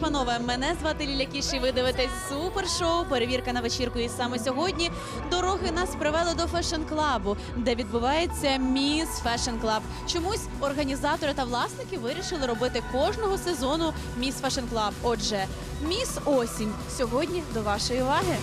панове, мене звати Ліля Кіші. Ви дивитесь супершоу. Перевірка на вечірку. І саме сьогодні дороги нас привели до фешн клабу, де відбувається міс Фешн Клаб. Чомусь організатори та власники вирішили робити кожного сезону міс Фешн Клаб. Отже, міс осінь сьогодні до вашої уваги.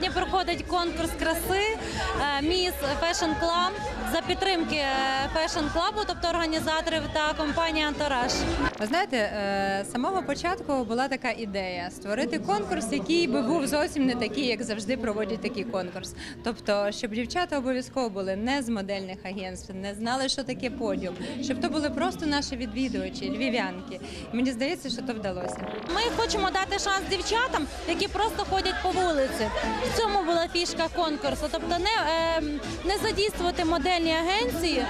Сьогодні проходить конкурс краси е, Міс Фешн Клаб за підтримки е, Фешн Клабу, тобто організаторів та компанії Антураж. Ви знаєте, е, з самого початку була така ідея створити конкурс, який би був зовсім не такий, як завжди проводять такий конкурс. Тобто, щоб дівчата обов'язково були не з модельних агентств, не знали, що таке подіум, щоб то були просто наші відвідувачі, львів'янки. Мені здається, що то вдалося. Ми хочемо дати шанс дівчатам, які просто ходять по вулиці. В цьому була фішка конкурсу. Тобто не, е, не задійствувати модельні агенції, е,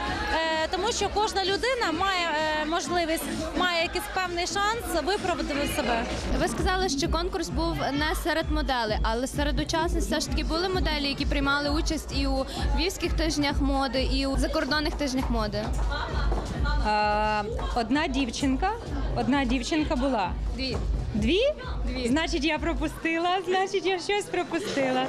тому що кожна людина має е, можливість, має якийсь певний шанс виправдати себе. Ви сказали, що конкурс був не серед моделей, але серед учасниць все ж таки були моделі, які приймали участь і у львівських тижнях моди, і у закордонних тижнях моди. Одна дівчинка, одна дівчинка була. Дві. Дві? Дві. Значить, я пропустила, значить, я щось пропустила.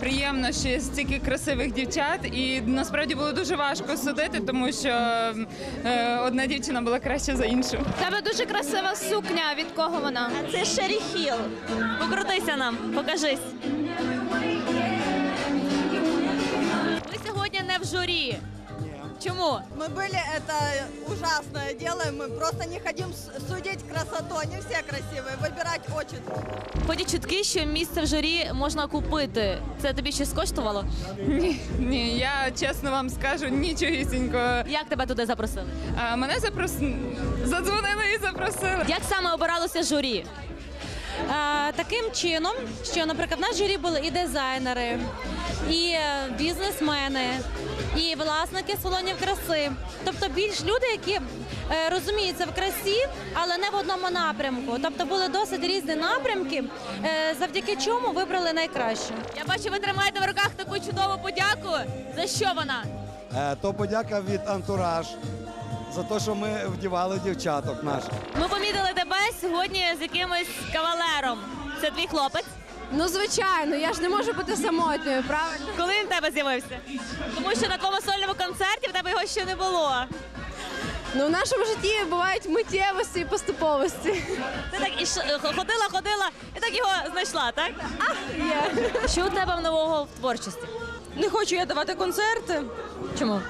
Приємно, що стільки красивих дівчат, і насправді було дуже важко судити, тому що е, одна дівчина була краща за іншу. У тебе дуже красива сукня. Від кого вона? Це Шері Хіл. Покрутися нам, покажись. Ви сьогодні не в журі. Чому? Мы были, это ужасное дело, и мы просто не хотим с- судить красоту, они все красивые, выбирать очень трудно. Ходять чутки, що місце в журі можна купити. Це тобі щось коштувало? Ні, ні, я чесно вам скажу нічогісінького. Як тебе туди запросили? А мене запрос... задзвонили і запросили. Як саме обиралося журі? Е, таким чином, що, наприклад, на журі були і дизайнери, і е, бізнесмени, і власники салонів краси. Тобто більш люди, які е, розуміються в красі, але не в одному напрямку. Тобто були досить різні напрямки, завдяки чому вибрали найкраще. Я бачу, ви тримаєте в руках таку чудову подяку. За що вона? То подяка від антураж за те, що ми вдівали дівчаток наших. Ми помітили тебе сьогодні з якимось кавалером. Це твій хлопець? Ну, звичайно, я ж не можу бути самотньою, правильно? Коли він в тебе з'явився? Тому що на такому сольному концерті в тебе його ще не було. Ну, в нашому житті бувають миттєвості і поступовості. Ти так і ш- ходила, ходила, і так його знайшла, так? Є. Що у тебе нового в творчості? Не хочу я давати концерти. Чому?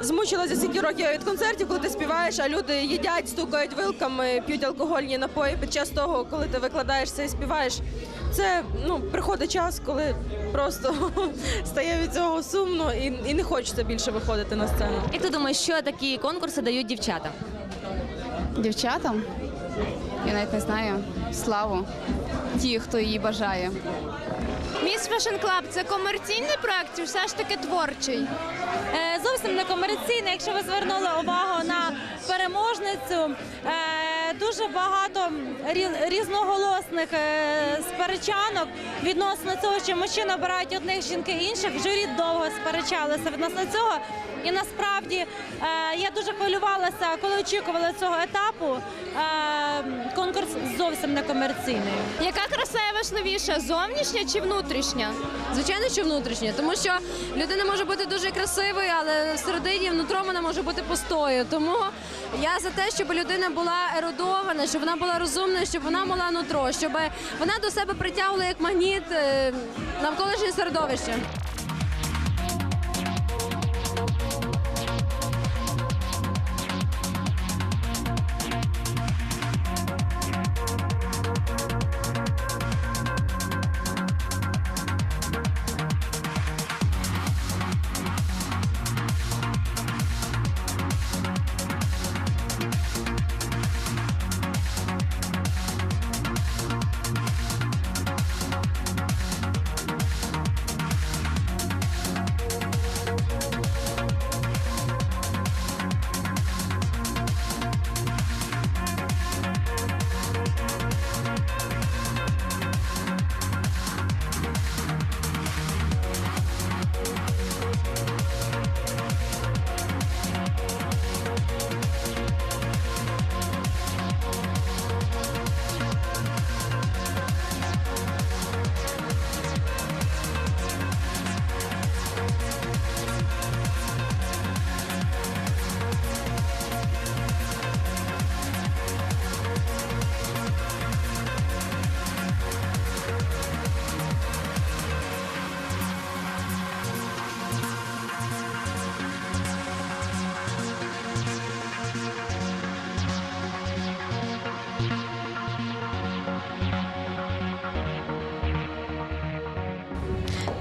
Змучилася стільки років від концертів, коли ти співаєш, а люди їдять, стукають вилками, п'ють алкогольні напої під час того, коли ти викладаєшся і співаєш. Це ну приходить час, коли просто стає від цього сумно і, і не хочеться більше виходити на сцену. Як ти думаєш, що такі конкурси дають дівчатам? Дівчатам, я навіть не знаю, славу. Ті, хто її бажає. Міс Fashion Club – це комерційний проект чи все ж таки творчий? Комерційне. Якщо ви звернули увагу на переможницю, е, дуже багато різноголосних е, сперечанок відносно цього, що мужчини обирають одних жінки інших. В журі довго сперечалися відносно цього. І насправді е, я дуже хвилювалася, коли очікувала цього етапу. Е, конкурс зовсім не комерційний. Яка краса є важливіша, зовнішня чи внутрішня? Звичайно, що внутрішнє, тому що людина може бути дуже красивою, але всередині внутром вона може бути пустою. Тому я за те, щоб людина була ерудована, щоб вона була розумна, щоб вона мала нутро, щоб вона до себе притягувала як магніт е, навколишнє середовище.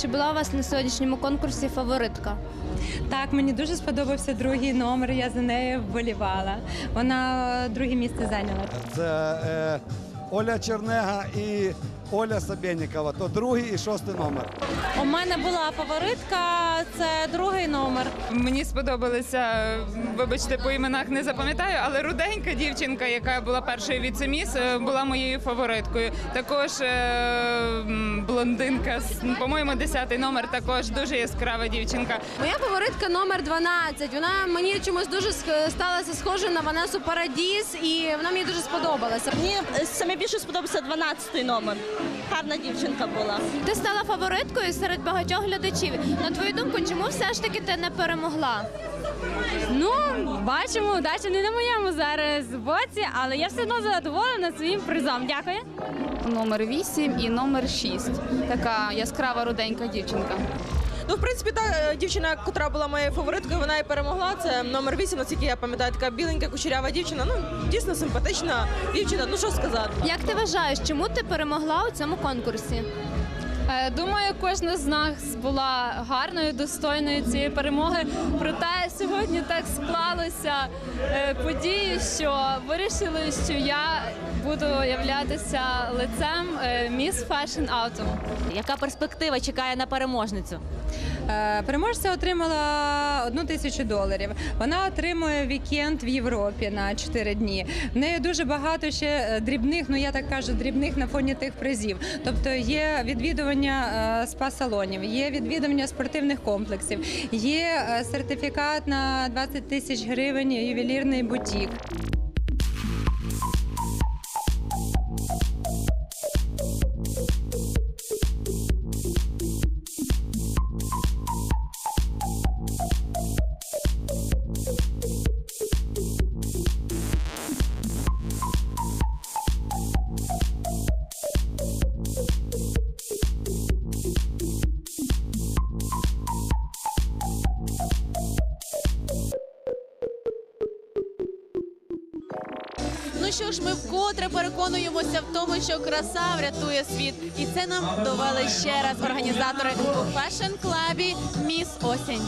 Чи була у вас на сьогоднішньому конкурсі фаворитка? Так, мені дуже сподобався другий номер. Я за нею вболівала. Вона друге місце зайняла. Це е, Оля Чернега і Оля Сабєнікова. То другий і шостий номер. У мене була фаворитка, це другий номер. Мені сподобалися, вибачте, по іменах не запам'ятаю, але руденька дівчинка, яка була першою віцеміс, е, була моєю фавориткою. Також е, блондинка, по-моєму, 10 номер, також дуже яскрава дівчинка. Моя фаворитка номер 12. Вона мені чомусь дуже сталася схожа на Ванесу Парадіс, і вона мені дуже сподобалася. Мені саме більше сподобався 12-й номер. Гарна дівчинка була. Ти стала фавориткою серед багатьох глядачів. На твою думку, чому все ж таки ти не перемогла? Ну, бачимо, удача не на моєму зараз боці, але я все одно задоволена своїм призом. Дякую. Номер 8 і номер 6. Така яскрава руденька дівчинка. Ну, в принципі, та е, дівчина, яка була моєю фавориткою, вона і перемогла. Це номер 8, наскільки я пам'ятаю, така біленька, кучерява дівчина. Ну, дійсно симпатична дівчина. Ну що сказати. Як ти вважаєш, чому ти перемогла у цьому конкурсі? Е, Думаю, кожна з нас була гарною, достойною цієї перемоги. Проте сьогодні так склалося е, події, що вирішили, що я буду являтися лицем міс Fashion Autumn. Яка перспектива чекає на переможницю? Е, Переможця отримала одну тисячу доларів. Вона отримує вікенд в Європі на 4 дні. В неї дуже багато ще е, дрібних, ну я так кажу, дрібних на фоні тих призів. Тобто є відвідування е, спа-салонів, є відвідування спортивних комплексів, є е, сертифікат на 20 тисяч гривень ювелірний бутік. Вкотре переконуємося в тому, що краса врятує світ, і це нам довели ще раз організатори у фешн клабі Міс Осінь.